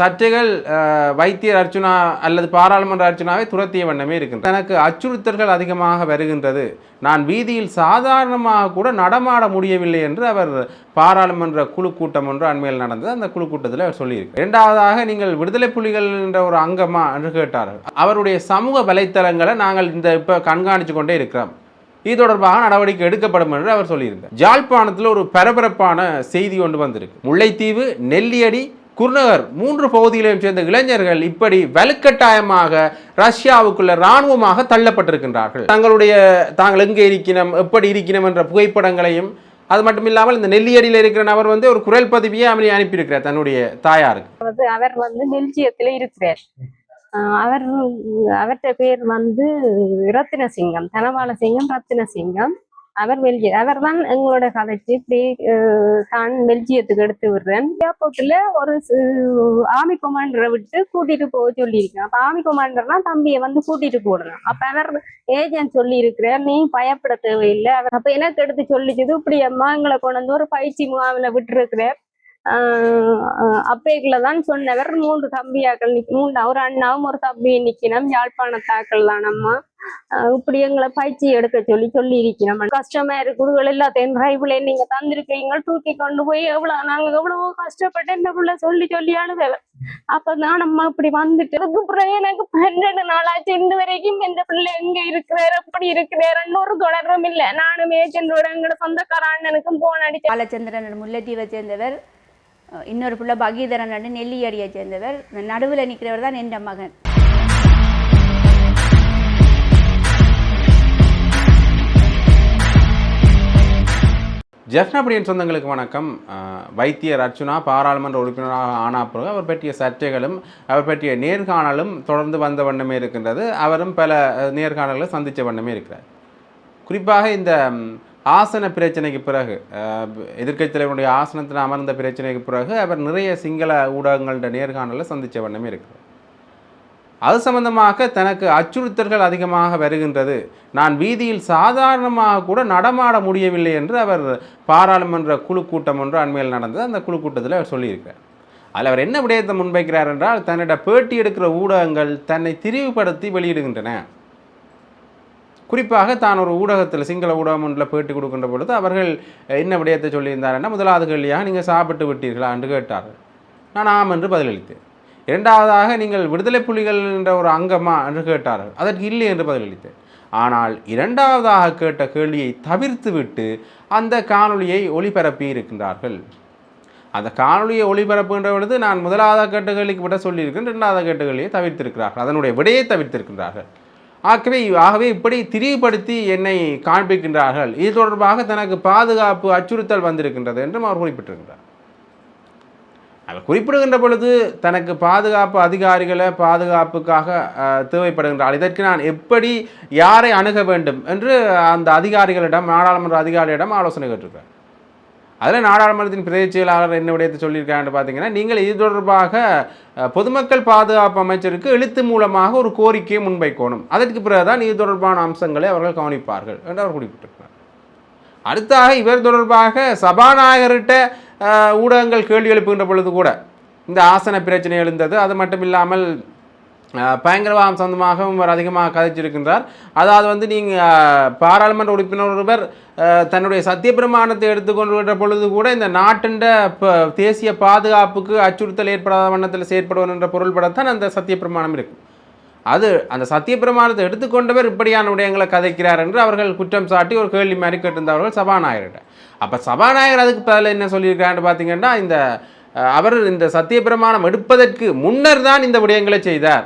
சர்ச்சைகள் வைத்தியர் அர்ச்சுனா அல்லது பாராளுமன்ற அர்ச்சுனாவை துரத்திய வண்ணமே இருக்கின்றன. எனக்கு அச்சுறுத்தல்கள் அதிகமாக வருகின்றது. நான் வீதியில் சாதாரணமாக கூட நடமாட முடியவில்லை என்று அவர் பாராளுமன்ற குழு கூட்டம் ஒன்று அண்மையில் நடந்தது. அந்த குழு கூட்டத்தில் அவர் சொல்லியிருக்கு இரண்டாவதாக நீங்கள் விடுதலை புலிகள் என்ற ஒரு அங்கமா என்று கேட்டார்கள். அவருடைய சமூக வலைத்தளங்களை நாங்கள் இந்த இப்போ கண்காணித்து கொண்டே இருக்கிறோம். இது தொடர்பாக நடவடிக்கை எடுக்கப்படும் என்று அவர் சொல்லியிருந்தார் ஜாழ்ப்பாணத்தில் ஒரு பரபரப்பான செய்தி ஒன்று வந்திருக்கு. முல்லைத்தீவு நெல்லியடி குருநகர் மூன்று பகுதிகளையும் சேர்ந்த இளைஞர்கள் இப்படி வலுக்கட்டாயமாக ரஷ்யாவுக்குள்ள இராணுவமாக தள்ளப்பட்டிருக்கின்றார்கள். தங்களுடைய தாங்கள் எங்கே இருக்கிறோம் எப்படி இருக்கிறோம் என்ற புகைப்படங்களையும் அது மட்டும் இல்லாமல் இந்த நெல்லியடியில் இருக்கிற நபர் வந்து ஒரு குரல் பதிவியை அவனை அனுப்பியிருக்கிறார் தன்னுடைய தாயாருக்கு. அவர் வந்து நெல்ஜியத்தில் இருக்கிறார். அவர் அவர்கிட்ட பேர் வந்து ரத்தினசிங்கம் தனபாலசிங்கம் ரத்தினசிங்கம். அவர் பெல்ஜியம் அவர் தான் எங்களோட கதைச்சு இப்படி தான் பெல்ஜியத்துக்கு எடுத்து விடுறேன். ஏர்போர்ட்ல ஒரு ஆர்மி கொமாண்டரை விட்டு கூட்டிட்டு போக சொல்லியிருக்கேன். அப்ப ஆர்மி கொமாண்டர்னா தம்பியை வந்து கூட்டிட்டு போடணும். அப்ப அவர் ஏஜென்ட் சொல்லி இருக்கிறார் நீ பயப்பட தேவையில்லை. அவர் அப்ப எனக்கு எடுத்து சொல்லிச்சது இப்படி அம்மா எங்களை கொண்டு வந்து ஒரு பயிற்சி முகாமில் விட்டுருக்கிறார். அப்பேக்கில் தான் சொன்னவர். மூன்று தம்பியாக்கள் நிக்க மூன்று ஒரு அண்ணாவும் ஒரு தம்பி நிக்கணும். யாழ்ப்பாணத்தாக்கள் தானம்மா அம்மா இப்படி எங்களை பயிற்சி எடுக்க சொல்லி சொல்லி இருக்கிறோம் கஷ்டமா இருக்குது. எல்லாத்தையும் டிரைவ்ல நீங்க தந்திருக்கீங்க தூக்கி கொண்டு போய் எவ்வளவு நாங்க எவ்வளவோ கஷ்டப்பட்டு இந்த பிள்ளை சொல்லி சொல்லி அழுதவ அப்பதான் நம்ம இப்படி வந்துட்டு அதுக்கப்புறம் எனக்கு பன்னெண்டு நாளாச்சு. இந்த வரைக்கும் இந்த பிள்ளை எங்க இருக்கிறாரு? அப்படி இருக்கிறாருன்னு ஒரு தொடரும் இல்லை. நானும் ஏஜென்டோட எங்களோட சொந்தக்கார அண்ணனுக்கும் போன் அடிச்சு பாலச்சந்திரன் முல்லைத்தீவை சேர்ந்தவர். இன்னொரு பிள்ளை பகீதரன் நெல்லியடியை சேர்ந்தவர். நடுவில் நிற்கிறவர் தான் என் மகன். ஜெஃப்னபடியின் சொந்தங்களுக்கு வணக்கம். வைத்தியர் அர்ச்சுனா பாராளுமன்ற உறுப்பினராக ஆனா பிறகு அவர் பற்றிய சர்ச்சைகளும் அவர் பற்றிய நேர்காணலும் தொடர்ந்து வந்த வண்ணமே இருக்கின்றது. அவரும் பல நேர்காணல்களை சந்தித்த வண்ணமே இருக்கிறார். குறிப்பாக இந்த ஆசன பிரச்சனைக்கு பிறகு அஹ், தலைவருடைய ஆசனத்தில் அமர்ந்த பிரச்சனைக்கு பிறகு அவர் நிறைய சிங்கள ஊடகங்களோட நேர்காணலை சந்தித்த வண்ணமே இருக்கிறார் அது சம்பந்தமாக தனக்கு அச்சுறுத்தல்கள் அதிகமாக வருகின்றது. நான் வீதியில் சாதாரணமாக கூட நடமாட முடியவில்லை என்று அவர் பாராளுமன்ற குழு கூட்டம் ஒன்று அண்மையில் நடந்தது. அந்த குழு கூட்டத்தில் அவர் சொல்லியிருக்கிறார். அதில் அவர் என்ன விடயத்தை முன்வைக்கிறார் என்றால் தன்னிட பேட்டி எடுக்கிற ஊடகங்கள் தன்னை திரிவுபடுத்தி வெளியிடுகின்றன. குறிப்பாக தான் ஒரு ஊடகத்தில் சிங்கள ஊடகம் ஒன்றில் பேட்டி கொடுக்கின்ற பொழுது அவர்கள் என்ன விடயத்தை சொல்லியிருந்தாருன்னா முதலாவது கேள்வியாக நீங்கள் சாப்பிட்டு விட்டீர்களா என்று கேட்டார்கள். நான் ஆம் என்று பதிலளித்தேன். இரண்டாவதாக நீங்கள் விடுதலை புலிகள் என்ற ஒரு அங்கமா என்று கேட்டார்கள். அதற்கு இல்லை என்று பதிலளித்தேன். ஆனால் இரண்டாவதாக கேட்ட கேள்வியை தவிர்த்துவிட்டு அந்த காணொளியை ஒளிபரப்பி இருக்கின்றார்கள். அந்த காணொளியை ஒளிபரப்புகின்ற பொழுது நான் முதலாவது கேட்ட கேள்விக்கு விட சொல்லியிருக்கேன் இரண்டாவது கேட்ட கேள்வியை தவிர்த்திருக்கிறார்கள். அதனுடைய விடையை தவிர்த்திருக்கின்றார்கள். ஆகவே ஆகவே இப்படி திரிபடுத்தி என்னை காண்பிக்கின்றார்கள். இது தொடர்பாக தனக்கு பாதுகாப்பு அச்சுறுத்தல் வந்திருக்கின்றது என்றும் அவர் குறிப்பிட்டிருக்கிறார். அவர் குறிப்பிடுகின்ற பொழுது தனக்கு பாதுகாப்பு அதிகாரிகளை பாதுகாப்புக்காக அஹ், தேவைப்படுகின்றார் இதற்கு நான் எப்படி யாரை அணுக வேண்டும் என்று அந்த அதிகாரிகளிடம் நாடாளுமன்ற அதிகாரியிடம் ஆலோசனை கேட்டிருக்கிறார் அதில் நாடாளுமன்றத்தின் பிரதேச செயலாளர் என்ன விடயத்தை சொல்லியிருக்காங்கன்னு பார்த்தீங்கன்னா நீங்கள் இது தொடர்பாக பொதுமக்கள் பாதுகாப்பு அமைச்சருக்கு எழுத்து மூலமாக ஒரு கோரிக்கையை முன்வைக்கணும். அதற்கு பிறகுதான் இது தொடர்பான அம்சங்களை அவர்கள் கவனிப்பார்கள் என்று அவர் குறிப்பிட்டிருக்கிறார். அடுத்தாக இவர் தொடர்பாக சபாநாயகர்கிட்ட ஊடகங்கள் கேள்வி எழுப்புகின்ற பொழுது கூட இந்த ஆசன பிரச்சனை எழுந்தது. அது மட்டும் இல்லாமல் பயங்கரவாதம் சொந்தமாகவும் அவர் அதிகமாக கதைச்சிருக்கின்றார். அதாவது வந்து நீங்கள் பாராளுமன்ற உறுப்பினர் ஒருவர் தன்னுடைய சத்தியப்பிரமாணத்தை எடுத்துக்கொண்டு பொழுது கூட இந்த நாட்டின் தேசிய பாதுகாப்புக்கு அச்சுறுத்தல் ஏற்படாத வண்ணத்தில் செயற்படுவன் என்ற பொருள்படத்தான் அந்த சத்தியப்பிரமாணம் இருக்கும். அது அந்த சத்தியப்பிரமாணத்தை எடுத்துக்கொண்டவர் இப்படியான விடயங்களை கதைக்கிறார் என்று அவர்கள் குற்றம் சாட்டி ஒரு கேள்வி மாதிரி கேட்டிருந்தவர்கள் சபாநாயகர்கிட்ட. அப்போ சபாநாயகர் அதுக்கு பதில் என்ன சொல்லியிருக்காருன்னு பார்த்தீங்கன்னா இந்த அவர் இந்த சத்தியப்பிரமாணம் எடுப்பதற்கு முன்னர் தான் இந்த விடயங்களை செய்தார்.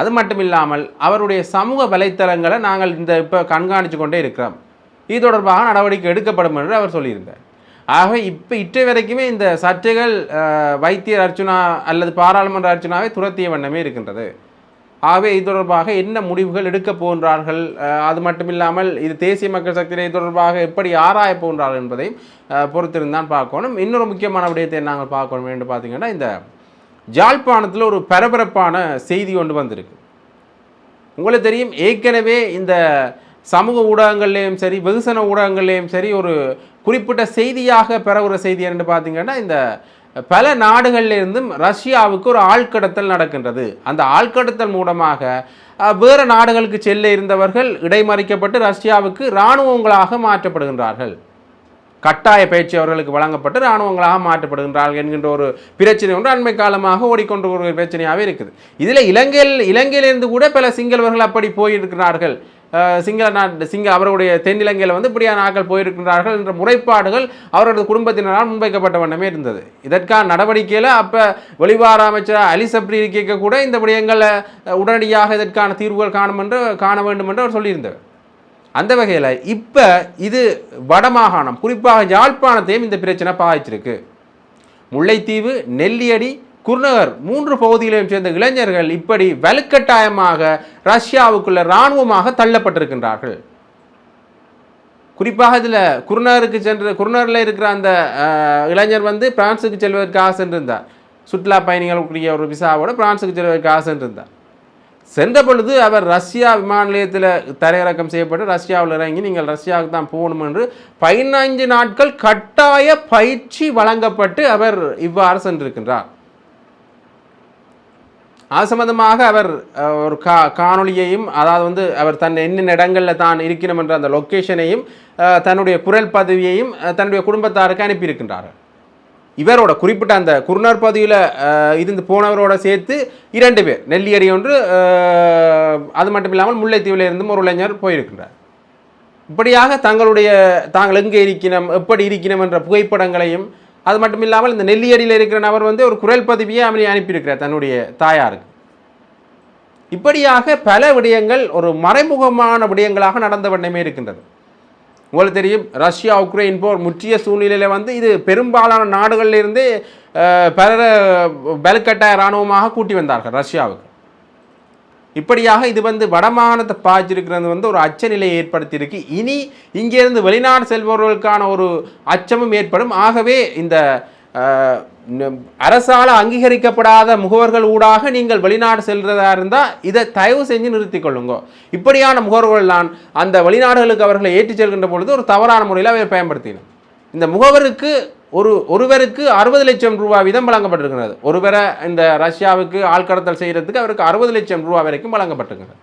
அது மட்டும் இல்லாமல் அவருடைய சமூக வலைத்தளங்களை நாங்கள் இந்த இப்போ கண்காணித்து கொண்டே இருக்கிறோம். இது தொடர்பாக நடவடிக்கை எடுக்கப்படும் என்று அவர் சொல்லியிருந்தார். ஆகவே இப்போ இற்றை வரைக்குமே இந்த சர்ச்சைகள் வைத்தியர் அர்ச்சுனா அல்லது பாராளுமன்ற அர்ச்சுனாவை துரத்திய வண்ணமே இருக்கின்றது. ஆகவே இது தொடர்பாக என்ன முடிவுகள் எடுக்கப் போகின்றார்கள்? அது மட்டும் இல்லாமல் இது தேசிய மக்கள் சக்தியினை இது தொடர்பாக எப்படி ஆராய போகின்றார்கள் என்பதையும் பொறுத்திருந்தான் பார்க்கணும். இன்னொரு முக்கியமான விடயத்தை நாங்கள் பார்க்கணும் என்று பார்த்தீங்கன்னா இந்த ஜாழ்ப்பாணத்தில் ஒரு பரபரப்பான செய்தி ஒன்று வந்திருக்கு. உங்களுக்கு தெரியும் ஏற்கனவே இந்த சமூக ஊடகங்கள்லேயும் சரி வெகுசன ஊடகங்கள்லேயும் சரி ஒரு குறிப்பிட்ட செய்தியாக பெறவுற செய்தி என்று பார்த்தீங்கன்னா இந்த பல நாடுகளிலிருந்தும் ரஷ்யாவுக்கு ஒரு ஆழ்கடத்தல் நடக்கின்றது. அந்த ஆழ்கடத்தல் மூலமாக வேறு நாடுகளுக்கு செல்ல இருந்தவர்கள் இடைமறிக்கப்பட்டு ரஷ்யாவுக்கு இராணுவங்களாக மாற்றப்படுகின்றார்கள். கட்டாய பயிற்சி அவர்களுக்கு வழங்கப்பட்டு இராணுவங்களாக மாற்றப்படுகின்றார்கள் என்கின்ற ஒரு பிரச்சனை ஒன்று அண்மை காலமாக ஓடிக்கொண்டு ஒரு பிரச்சனையாகவே இருக்குது. இதில் இலங்கையில் இலங்கையிலிருந்து கூட பல சிங்களவர்கள் அப்படி போயிருக்கிறார்கள். சிங்கள நாட்டு சிங்க அவருடைய தென்னிலங்கையில் வந்து இப்படியான ஆக்கள் போயிருக்கின்றார்கள் என்ற முறைப்பாடுகள் அவரது குடும்பத்தினரால் முன்வைக்கப்பட்ட வண்ணமே இருந்தது. இதற்கான நடவடிக்கையில் அப்போ வெளிவார அமைச்சர் அலி சப்ரி இருக்க கூட இந்த விடயங்களை உடனடியாக இதற்கான தீர்வுகள் காணும் என்று காண வேண்டும் என்று அவர் சொல்லியிருந்தார். அந்த வகையில் இப்போ இது வடமாகாணம் குறிப்பாக யாழ்ப்பாணத்தையும் இந்த பிரச்சனை பாதிச்சிருக்கு. முல்லைத்தீவு நெல்லியடி குருநகர் மூன்று பகுதிகளையும் சேர்ந்த இளைஞர்கள் இப்படி வலுக்கட்டாயமாக ரஷ்யாவுக்குள்ள இராணுவமாக தள்ளப்பட்டிருக்கின்றார்கள். குறிப்பாக இதில் குருநகருக்கு சென்று குருநகரில் இருக்கிற அந்த இளைஞர் வந்து பிரான்ஸுக்கு செல்வதற்காக சென்றிருந்தார். சுற்றுலா பயணிகளுக்குரிய ஒரு விசாவோட பிரான்ஸுக்கு செல்வதற்காக சென்றிருந்தார். சென்ற பொழுது அவர் ரஷ்யா விமான நிலையத்தில் தரையிறக்கம் செய்யப்பட்டு ரஷ்யாவில் இறங்கி நீங்கள் ரஷ்யாவுக்கு தான் போகணும் என்று பதினைஞ்சு நாட்கள் கட்டாய பயிற்சி வழங்கப்பட்டு அவர் இவ்வாறு சென்றிருக்கின்றார். அது சம்பந்தமாக அவர் ஒரு கா காணொளியையும் அதாவது வந்து அவர் தன் என்னென்ன இடங்களில் தான் இருக்கணும் என்ற அந்த லொக்கேஷனையும் தன்னுடைய குரல் பதவியையும் தன்னுடைய குடும்பத்தாருக்கு அனுப்பியிருக்கின்றார்கள். இவரோட குறிப்பிட்ட அந்த குருநார் பகுதியில் இருந்து போனவரோட சேர்த்து இரண்டு பேர் நெல்லியடி ஒன்று அது மட்டும் இல்லாமல் முல்லைத்தீவில் இருந்தும் ஒரு இளைஞர் போயிருக்கின்றார். இப்படியாக தங்களுடைய தாங்கள் எங்கே இருக்கணும் எப்படி இருக்கணும் என்ற புகைப்படங்களையும் அது மட்டும் இல்லாமல் இந்த நெல்லியடியில் இருக்கிற நபர் வந்து ஒரு குரல் பதவியை அவனை அனுப்பியிருக்கிறார் தன்னுடைய தாயாருக்கு. இப்படியாக பல விடயங்கள் ஒரு மறைமுகமான விடயங்களாக நடந்த வண்ணமே இருக்கின்றது. உங்களுக்கு தெரியும் ரஷ்யா உக்ரைன் போர் முற்றிய சூழ்நிலையில் வந்து இது பெரும்பாலான நாடுகளில் இருந்து பலுக்கட்டாய இராணுவமாக கூட்டி வந்தார்கள் ரஷ்யாவுக்கு. இப்படியாக இது வந்து வடமாகாணத்தை பாய்ச்சிருக்கிறது வந்து ஒரு அச்ச நிலையை ஏற்படுத்தியிருக்கு. இனி இங்கேருந்து வெளிநாடு செல்பவர்களுக்கான ஒரு அச்சமும் ஏற்படும். ஆகவே இந்த அரசால் அங்கீகரிக்கப்படாத முகவர்கள் ஊடாக நீங்கள் வெளிநாடு செல்றதா இருந்தால் இதை தயவு செஞ்சு நிறுத்திக் கொள்ளுங்க. இப்படியான முகவர்கள் நான் அந்த வெளிநாடுகளுக்கு அவர்களை ஏற்றிச் செல்கின்ற பொழுது ஒரு தவறான முறையில் அவர் பயன்படுத்தினோம் இந்த முகவருக்கு ஒரு ஒருவருக்கு அறுபது லட்சம் ரூபாய் வீதம் வழங்கப்பட்டிருக்கிறது. ஒருவரை இந்த ரஷ்யாவுக்கு ஆள்கடத்தல் செய்கிறதுக்கு அவருக்கு அறுபது லட்சம் ரூபாய் வரைக்கும் வழங்கப்பட்டிருக்கிறது.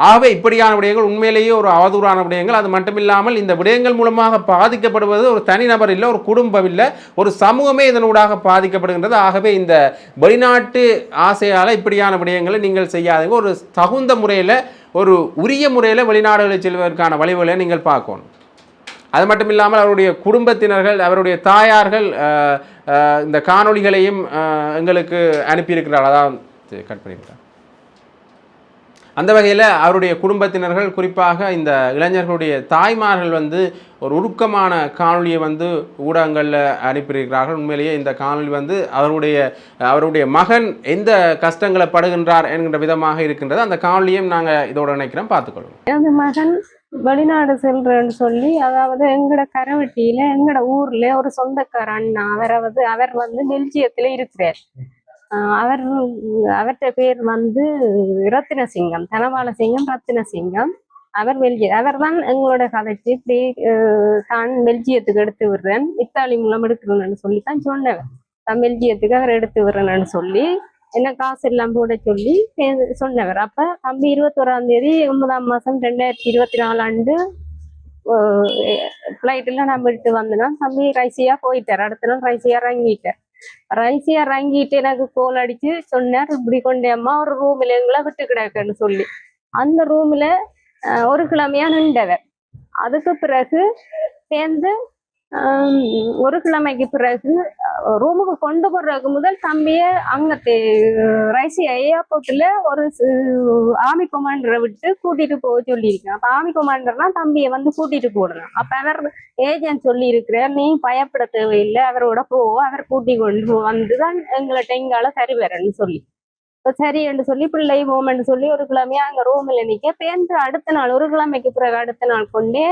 ஆகவே இப்படியான விடயங்கள் உண்மையிலேயே ஒரு அவதூறான விடயங்கள். அது மட்டும் இல்லாமல் இந்த விடயங்கள் மூலமாக பாதிக்கப்படுவது ஒரு தனிநபர் இல்லை ஒரு குடும்பம் இல்லை ஒரு சமூகமே இதனூடாக பாதிக்கப்படுகின்றது. ஆகவே இந்த வெளிநாட்டு ஆசையால் இப்படியான விடயங்களை நீங்கள் செய்யாதீங்க. ஒரு தகுந்த முறையில் ஒரு உரிய முறையில் வெளிநாடுகளை செல்வதற்கான வழிவுகளை நீங்கள் பார்க்கணும். அது மட்டும் இல்லாமல் அவருடைய குடும்பத்தினர்கள் அவருடைய தாயார்கள் இந்த காணொளிகளையும் எங்களுக்கு அனுப்பியிருக்கிறார் அதான் கட் பண்ணியிருக்கிறார் அந்த வகையில் அவருடைய குடும்பத்தினர்கள் குறிப்பாக இந்த இளைஞர்களுடைய தாய்மார்கள் வந்து ஒரு உருக்கமான காணொலியை வந்து ஊடகங்களில் அனுப்பியிருக்கிறார்கள். உண்மையிலேயே இந்த காணொலி வந்து அவருடைய அவருடைய மகன் எந்த கஷ்டங்களை படுகின்றார் என்கின்ற விதமாக இருக்கின்றது. அந்த காணொலியும் நாங்கள் இதோட நினைக்கிறோம் பார்த்துக்கொள்வோம். எனது மகன் வெளிநாடு செல்றேன்னு சொல்லி அதாவது எங்கட கரவட்டியில எங்கட ஊர்ல ஒரு சொந்தக்கார அண்ணா அவராவது அவர் வந்து பெல்ஜியத்துல இருக்கிறார். அவர் அவற்ற பேர் வந்து ரத்தினசிங்கம் தனபாலசிங்கம் ரத்தினசிங்கம். அவர் பெல்ஜிய அவர் தான் எங்களோட கதைச்சு இப்படி தான் பெல்ஜியத்துக்கு எடுத்து விடுறேன். இத்தாலி மூலம் எடுக்கிறேன்னு சொல்லி தான் சொன்னவர் தான் பெல்ஜியத்துக்கு அவர் எடுத்து விடுறேன்னு சொல்லி என்ன காசு எல்லாம் போட சொல்லி சொன்னவர். அப்ப தம்பி இருபத்தோராம் தேதி ஒன்பதாம் மாசம் ரெண்டாயிரத்தி இருபத்தி நாலு ஆண்டு ஃப்ளைட்டில் நான் விட்டு வந்தேன்னா தம்பி ரைசியா போயிட்டார். அடுத்த நாள் ரைசியா இறங்கிட்டார். ரன்சி இறங்கிட்டு எனக்கு கோல் அடிச்சு சொன்னார். இப்படி கொண்டே அம்மா ஒரு ரூம்ல எங்களை விட்டு கிடக்குன்னு சொல்லி. அந்த ரூம்ல ஒரு கிழமையா நின்றவர். அதுக்கு பிறகு சேர்ந்து ஒரு கிழமைக்கு பிறகு ரூமுக்கு கொண்டு போடுறதுக்கு முதல் தம்பியை அங்கே ரைசி ஏர்போர்ட்டில் ஒரு ஆர்மி கமாண்டரை விட்டு கூட்டிகிட்டு போக சொல்லியிருக்கேன். அப்போ ஆர்மி கமாண்டர்னா தம்பியை வந்து கூட்டிகிட்டு போடணும். அப்போ அவர் ஏஜென்ட் சொல்லி நீ பயப்பட தேவையில்லை அவரோட போ அவர் கூட்டி கொண்டு வந்துதான் எங்களை டெங்கால சரி வரேன்னு சொல்லி. இப்போ சரி என்று சொல்லி பிள்ளை போமென்னு சொல்லி ஒரு கிழமையாக அங்கே ரூமில் நிற்க பேருந்து அடுத்த நாள் ஒரு கிழமைக்கு பிறகு அடுத்த நாள் கொண்டே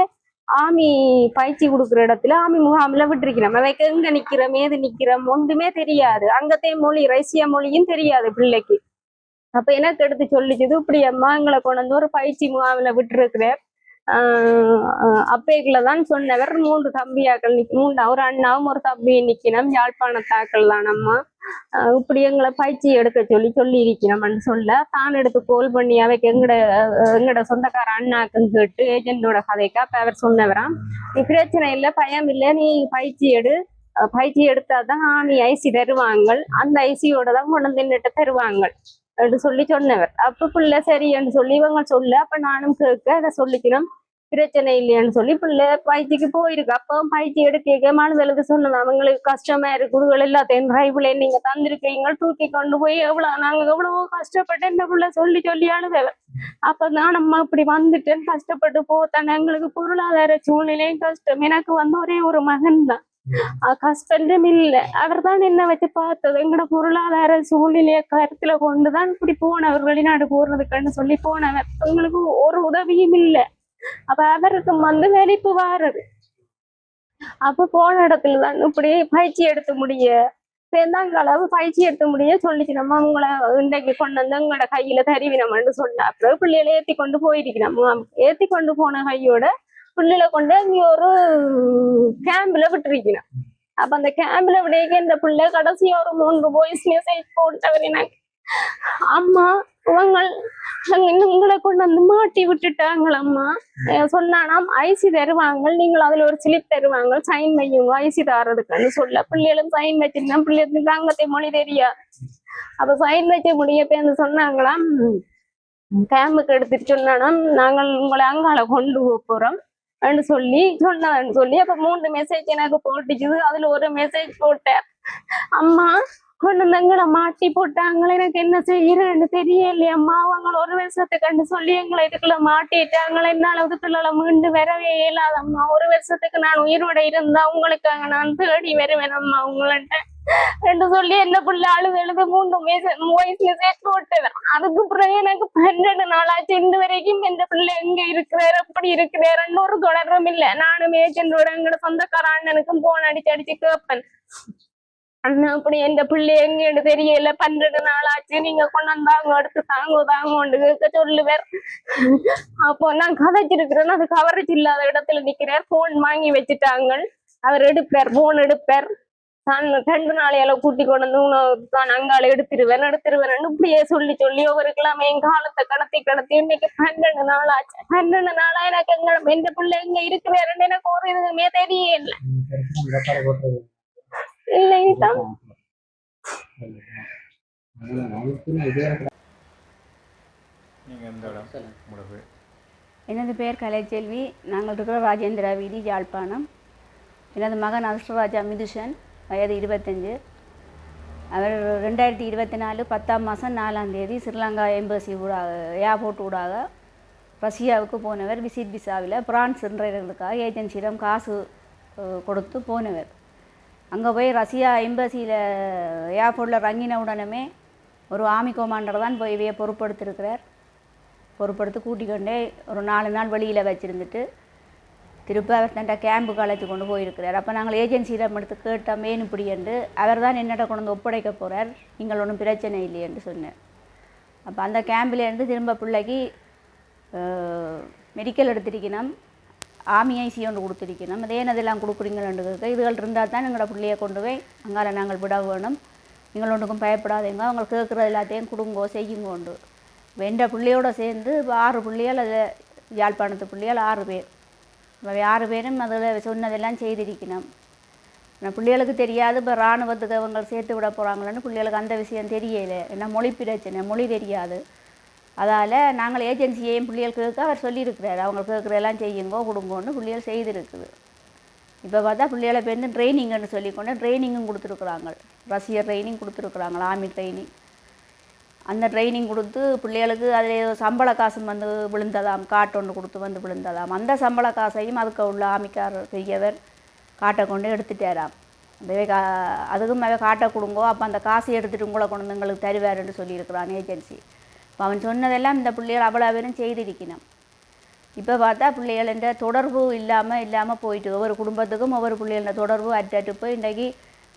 ஆமி பயிற்சி கொடுக்குற இடத்துல ஆமி முகாமில் விட்டுருக்கிறோம் அவைக்கு எங்க நிற்கிறோம் ஏது நிற்கிறோம் ஒன்றுமே தெரியாது. அங்கத்தே மொழி ரஷ்ய மொழியும் தெரியாது பிள்ளைக்கு. அப்ப எனக்கு எடுத்து சொல்லிச்சது இப்படி அம்மா எங்களை கொண்டு வந்து ஒரு பயிற்சி முகாமில் விட்டுருக்குறேன். அப்பேக்குல தான் சொன்னவர். மூன்று தம்பியாக்கள் நிக்க மூன்று ஒரு அண்ணாவும் ஒரு தம்பியும் நிக்கணும். யாழ்ப்பாணத்தாக்கள் தான் அம்மா இப்படி எங்களை பயிற்சி எடுக்க சொல்லி சொல்லி இருக்கிறோம்னு சொல்ல தான் எடுத்து கோல் பண்ணி அவைக்கு எங்கட அஹ் எங்கட சொந்தக்கார அண்ணாக்குன்னு கேட்டு ஏஜென்டோட கதைக்கு அப்ப அவர் சொன்னவராம். நீ பிரச்சனை இல்லை பயம் இல்லை நீ பயிற்சி எடு. பயிற்சி எடுத்தாதான் நீ ஐசி தருவாங்க அந்த ஐசியோட தான் கொண்டு நின்றுட்டு நின்னுட்டு தருவாங்க என்று சொல்லி சொன்னவர். அப்ப பிள்ளை என்று சொல்லி இவங்க சொல்ல அப்ப நானும் கேட்க அதை சொல்லிக்கணும் பிரச்சனை இல்லையான்னு சொல்லி பிள்ளை பயிற்சிக்கு போயிருக்கு. அப்போ பயிற்சி எடுக்க மாணவர்களுக்கு சொன்னது அவங்களுக்கு கஷ்டமா இருக்குதுகள் எல்லாத்தையும் டிரைவ்ல நீங்க தந்திருக்கீங்க தூக்கி கொண்டு போய் எவ்வளவு நாங்க எவ்வளவோ கஷ்டப்பட்டு இந்த பிள்ளை சொல்லி சொல்லி அழுதவர் அப்பதான் நம்ம இப்படி வந்துட்டேன் கஷ்டப்பட்டு போத்தானே. எங்களுக்கு பொருளாதார சூழ்நிலையும் கஷ்டம். எனக்கு வந்து ஒரே ஒரு மகன் தான் ஹஸ்பண்டும் இல்ல அவர் தான் என்ன வச்சு பார்த்தது எங்களோட பொருளாதார சூழ்நிலைய கருத்துல கொண்டுதான் இப்படி போனவர் வெளிநாடு போறதுக்குன்னு சொல்லி போனவர் எங்களுக்கு ஒரு உதவியும் இல்ல அப்ப அவருக்கு வந்து வெளிப்பு வாரது அப்ப போன இடத்துல தான் இப்படி பயிற்சி எடுத்து முடிய அளவு பயிற்சி எடுத்து முடிய சொல்லிச்சு நம்ம உங்களை இன்றைக்கு கொண்டு வந்து உங்களோட கையில தருவினம்னு சொன்ன அப்புறம் பிள்ளைகளை ஏத்தி கொண்டு போயிருக்கணும் ஏத்தி கொண்டு போன கையோட பிள்ளைகளை கொண்டு அங்கே ஒரு கேம்ப்ல விட்டுருக்கணும். அப்ப அந்த கேம்ப்ல விடைக்க இந்த பிள்ளை கடைசியா ஒரு மூன்று வாய்ஸ் மெசேஜ் போட்டவர் எனக்கு. அம்மா உங்கள் உங்களை கொண்டு வந்து மாட்டி விட்டுட்டாங்களம்மா சொன்னானாம் ஐசி தருவாங்க நீங்கள் அதுல ஒரு ஸ்லிப் தருவாங்க சைன் வையுங்க ஐசி தாரதுக்குன்னு சொல்ல. பிள்ளைகளும் சைன் வச்சிருந்தா பிள்ளைகளுக்கு தாங்கத்தை மொழி தெரியா. அப்ப சைன் வைக்க முடிய வந்து சொன்னாங்களாம் கேம்புக்கு எடுத்துட்டு சொன்னானாம் நாங்கள் உங்களை அங்கால கொண்டு போறோம். அப்படின்னு சொல்லி சொன்னான்னு சொல்லி அப்ப மூன்று மெசேஜ் எனக்கு போட்டுச்சுது அதுல ஒரு மெசேஜ் போட்டேன். அம்மா கொண்டு வந்து மாட்டி போட்டாங்களே எனக்கு என்ன செய்யறேன்னு தெரியலையே அம்மா. அவங்க ஒரு வருஷத்தை கண்டு சொல்லி எங்களை இதுக்குள்ள மாட்டிட்டாங்களே. என்னால இதுக்குள்ள மீண்டு வரவே இயலாதம்மா ஒரு வருஷத்துக்கு நான் உயிரோட இருந்தா உங்களுக்காக நான் தேடி வருவேன் அம்மா உங்கள்ட்ட. ரெண்டு சொல்லி என்ன புள்ள அழுது எழுது மூன்று வயசுல சேர்த்து போட்டேன் அதுக்கு பிறகு எனக்கு பன்னெண்டு நாளாச்சு. இன்று வரைக்கும் இந்த பிள்ளை எங்க இருக்கிறார் எப்படி இருக்கிறாருன்னு ஒரு தொடர்பும் இல்லை. நானும் ஏஜென்டோட எங்களோட சொந்தக்கார அண்ணனுக்கும் போன் அடிச்சு அடிச்சு கேட்பேன். அண்ணா அப்படி எந்த பிள்ளை எங்கன்னு தெரியல. பன்னெண்டு நாள் ஆச்சு. நீங்க கொண்டாந்தாங்க எடுத்து தாங்க தாங்கன்னு கேட்க சொல்லுவேன் அப்போ நான் கதைச்சிருக்கிறேன். அது கவரேஜ் இல்லாத இடத்துல நிக்கிறேன் போன் வாங்கி வச்சுட்டாங்க அவர் எடுப்பார் போன் எடுப்பார். தான் ரெண்டு நாளையால கூட்டி கொண்டு வந்து தான் அங்கால எடுத்துருவேன் எடுத்துருவேன். இப்படியே சொல்லி சொல்லி ஒவ்வொருக்கெல்லாம் என் காலத்தை கடத்தி கடத்தி இன்னைக்கு பன்னெண்டு நாள் ஆச்சு. பன்னெண்டு நாளா எனக்கு எங்க எந்த பிள்ளை எங்க இருக்கிறாருன்னு எனக்கு ஒரு இதுவுமே தெரியல இல்லைங்க தான் நீங்கள் எந்த இடம் உங்களோட பேர் எனது பெயர் கலைச்செல்வி. நாங்கள் இருக்கிற ராஜேந்திரா வீதி யாழ்ப்பாணம். எனது மகன் அஷ்டராஜா மிதுஷன் வயது இருபத்தஞ்சு. அவர் ரெண்டாயிரத்தி இருபத்தி நாலு பத்தாம் மாதம் நாலாம் தேதி ஸ்ரீலங்கா எம்பசி ஊடாக ஏர்போர்ட் ஊடாக ரஷ்யாவுக்கு போனவர். விசிட் விசாவில் பிரான்ஸ் என்றதுக்காக ஏஜென்சியிடம் காசு கொடுத்து போனவர். அங்கே போய் ரஷ்யா எம்பசியில் ஏர்போர்ட்டில் இறங்கின உடனே ஒரு ஆர்மி கமாண்டர் தான் போய் இவையை பொறுப்படுத்திருக்கிறார் பொறுப்படுத்தி கூட்டிக்கொண்டே ஒரு நாலு நாள் வெளியில் வச்சுருந்துட்டு திருப்ப அவர் தன்ட்ட கேம்பு காலேஜ் கொண்டு போயிருக்கிறார். அப்போ நாங்கள் ஏஜென்சியில் எடுத்து கேட்டோம் ஏன் இப்படி? என்று. அவர் தான் என்னிட கொண்டு வந்து ஒப்படைக்க போகிறார் நீங்கள் ஒன்றும் பிரச்சனை இல்லை என்று சொன்னேன் அப்போ அந்த கேம்பிலேருந்து திரும்ப பிள்ளைக்கு மெடிக்கல் எடுத்திருக்கணும். ஆமி ஐசி ஒன்று கொடுத்துருக்கணும் அதே அதெல்லாம் கொடுக்குறீங்கன்னு கேட்க இதுகள் இருந்தால் தான் எங்களோட பிள்ளையை கொண்டு போய் அங்கால நாங்கள் விட வேணும். நீங்கள் ஒன்றுக்கும் பயப்படாதீங்க. அவங்க கேட்குறது எல்லாத்தையும் கொடுங்கோ செய்யுங்கோண்டு. வெண்ட பிள்ளையோடு சேர்ந்து இப்போ ஆறு பிள்ளைகள் அதை யாழ்ப்பாணத்து பிள்ளைகள் ஆறு பேர். இப்போ ஆறு பேரும் அதில் சொன்னதெல்லாம் செய்திருக்கணும் ஆனால் பிள்ளைகளுக்கு தெரியாது இப்போ இராணுவத்துக்கு அவங்க சேர்த்து விட போகிறாங்களேன்னு பிள்ளைகளுக்கு அந்த விஷயம் தெரியலை. ஏன்னா மொழி பிரச்சனை மொழி தெரியாது. அதால் நாங்கள் ஏஜென்சியையும் பிள்ளைகளுக்கு கேட்க அவர் சொல்லியிருக்கிறார். அவங்க கேட்குறதெல்லாம் செய்யுங்கோ கொடுங்கோன்னு பிள்ளைகள் செய்திருக்குது. இப்போ பார்த்தா பிள்ளைகளை பேருந்து ட்ரைனிங்னு சொல்லிக்கொண்டு ட்ரைனிங்கும் கொடுத்துருக்குறாங்க. ரஷ்ய ட்ரைனிங் கொடுத்துருக்குறாங்க ஆர்மி ட்ரைனிங் அந்த ட்ரைனிங் கொடுத்து பிள்ளைகளுக்கு அதில் சம்பள காசும் வந்து விழுந்ததாம் காட்டு ஒன்று கொடுத்து வந்து விழுந்ததாம். அந்த சம்பள காசையும் அதுக்கு உள்ள ஆமிக்கார் பெரியவர் காட்டை கொண்டு எடுத்துட்டாராம். அந்த கா அதுக்கும் மேலே காட்டை கொடுங்கோ அப்போ அந்த காசை எடுத்துகிட்டு உங்களை கொண்டு வந்து எங்களுக்கு தருவாருன்னு சொல்லியிருக்கிறான் ஏஜென்சி. இப்போ அவன் சொன்னதெல்லாம் இந்த பிள்ளைகள் அவ்வளோ பேரும் செய்திருக்கணும். இப்போ பார்த்தா பிள்ளைகள தொடர்பு இல்லாமல் இல்லாமல் போயிட்டு ஒவ்வொரு குடும்பத்துக்கும் ஒவ்வொரு பிள்ளைகள தொடர்பு அட்டாட்டு போய் இன்றைக்கி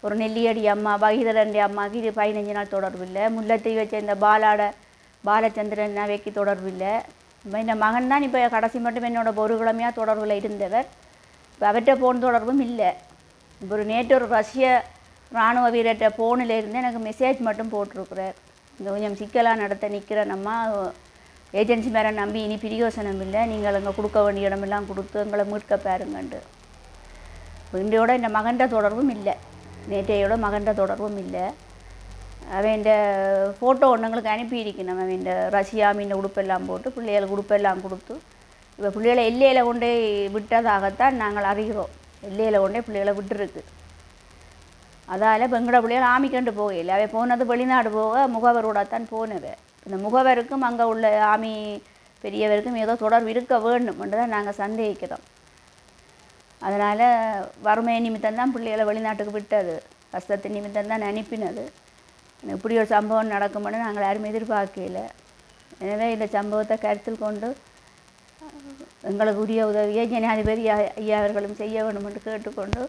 ஒரு நெல்லியடி அம்மா பகிதரண்டி அம்மாவுக்கு இது பதினஞ்சு நாள் தொடர்பு இல்லை. முல்லைத்தீவை சேர்ந்த பாலாட பாலச்சந்திரன் வைக்கி தொடர்பு இல்லை. இப்போ இந்த மகன் தான் இப்போ கடைசி மட்டும் என்னோட ஒரு கிழமையாக தொடர்பில் இருந்தவர். இப்போ அவர்கிட்ட போன் தொடர்பும் இல்லை. இப்போ ஒரு நேற்று ஒரு ரஷ்ய இராணுவ வீரர்கிட்ட ஃபோனில் இருந்து எனக்கு மெசேஜ் மட்டும் போட்டிருக்கிறார். இந்த கொஞ்சம் சிக்கலாக நடத்த நிற்கிற நம்ம ஏஜென்சி மேலே நம்பி இனி பிரியோசனம் இல்லை. நீங்கள் அங்கே கொடுக்க வேண்டிய இடமெல்லாம் கொடுத்து எங்களை மீட்க பாருங்கண்டு. இன்றையோட இந்த மகன்ட தொடர்பும் இல்லை. நேற்றையோட மகன்ற தொடர்பும் இல்லை. அவன் இந்த ஃபோட்டோ ஒன்றுங்களுக்கு அனுப்பியிருக்கணும் அவன் இந்த ரஷ்யா மீன் உடுப்பெல்லாம் போட்டு பிள்ளைகளுக்கு உடுப்பெல்லாம் கொடுத்து இப்போ பிள்ளைகளை எல்லையில் கொண்டே விட்டதாகத்தான் நாங்கள் அறிகிறோம். எல்லையில் கொண்டே பிள்ளைகளை விட்டுருக்கு. அதால் பெங்கட எங்கட பிள்ளைகள் ஆமிக்கண்டு போகல அவை போனது வெளிநாடு போக முகவரோட தான் போனவை. இந்த முகவருக்கும் அங்கே உள்ள ஆமி பெரியவருக்கும் ஏதோ தொடர்பு இருக்க வேண்டும் என்று தான் நாங்கள் சந்தேகிக்கிறோம். அதனால் வறுமை நிமித்தம் தான் பிள்ளைகளை வெளிநாட்டுக்கு விட்டது. கஷ்டத்தின் நிமித்தம் தான் அனுப்பினது. இப்படி ஒரு சம்பவம் நடக்கும்னு நாங்கள் யாரும் எதிர்பார்க்கல எனவே இந்த சம்பவத்தை கருத்தில் கொண்டு எங்களுக்கு உரிய உதவியை ஜனாதிபதி ஐயா- அவர்களும் செய்ய வேண்டும் என்று கேட்டுக்கொண்டு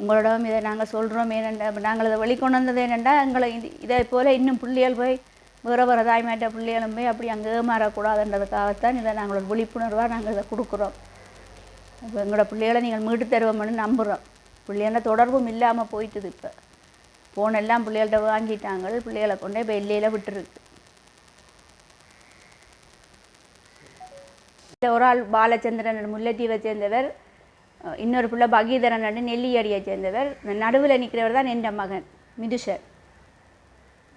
உங்களிடம் இதை நாங்கள் சொல்கிறோம் ஏனென்றா நாங்கள் இதை வெளிக்கொண்டு வந்தது என்னென்னா எங்களை இது இதை போல் இன்னும் பிள்ளைகள் போய் வேறு வேறு தாய்மாட்ட பிள்ளைகளும் போய் அப்படி அங்கே மாறக்கூடாதுன்றதுக்காகத்தான் இதை நாங்களோட விழிப்புணர்வாக நாங்கள் இதை கொடுக்குறோம். இப்போ எங்களோட பிள்ளைகளை நீங்கள் மீட்டு தருவோம்னு நம்புகிறோம் பிள்ளைகள தொடர்பும் இல்லாமல் போயிட்டுது இப்போ. ஃபோன் எல்லாம் பிள்ளைகள்கிட்ட வாங்கிட்டாங்க பிள்ளைகளை கொண்டே இப்போ எல்லையில் விட்டுருக்கு. ஒரு ஆள் பாலச்சந்திரன் முல்லைத்தீவை சேர்ந்தவர். இன்னொரு பிள்ளை பகீதரன் நெல்லியடியை சேர்ந்தவர். நடுவில் நிற்கிறவர் தான் என் மகன் மிதுஷர்.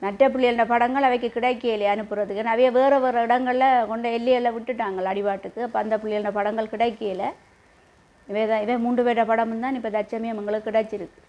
மற்ற பிள்ளைகள படங்கள் அவைக்கு கிடைக்கலையே அனுப்புறதுக்கு. நிறைய வேறு வேறு இடங்களில் கொண்டு எல்லையில் விட்டுட்டாங்க அடிபாட்டுக்கு. அப்போ அந்த பிள்ளைகள படங்கள் கிடைக்கல இவை தான் இவை மூன்று பேரோட படமும் தான் இப்போ தச்சமயம் எங்களுக்கு கிடைச்சிருக்கு.